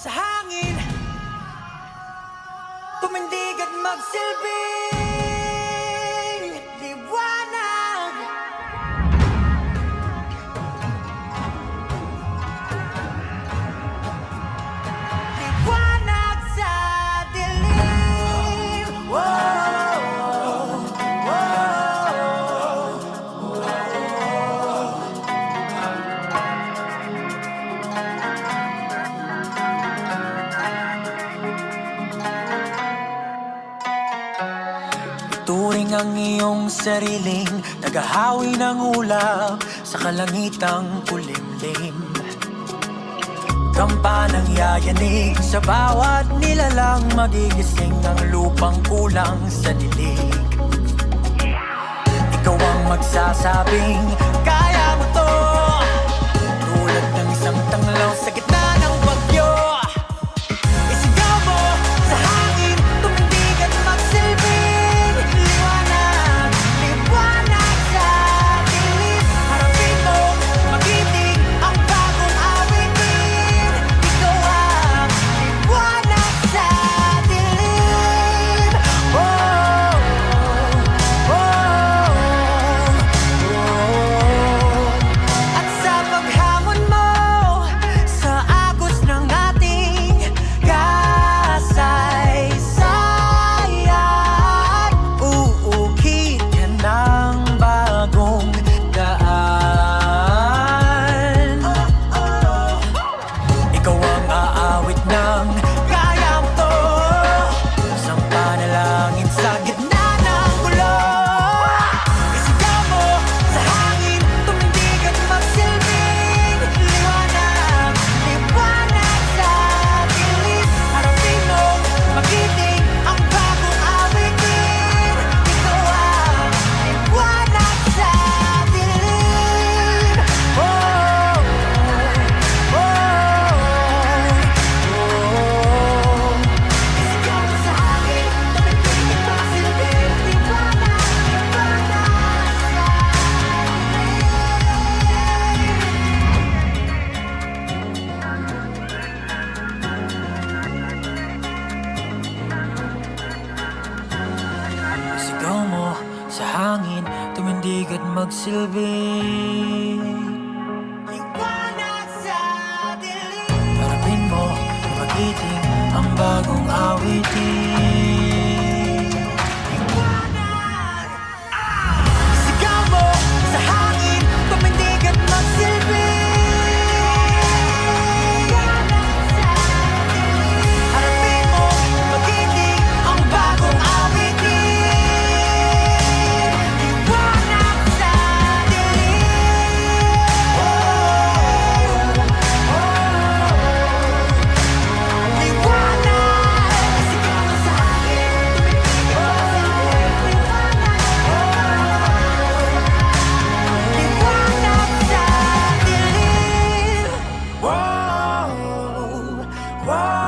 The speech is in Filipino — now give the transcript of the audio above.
sa hangin Tumindig at magsilbi. Turing ang iyong sariling Nagahawi ng ulap Sa kalangitang kulimlim. Kampanang yayanig Sa bawat nilalang Magigising ang lupang kulang sa dilig. Ikaw ang magsasabing Mandigat magsilbi. Para mo na magiting ang bagong awitin. Whoa.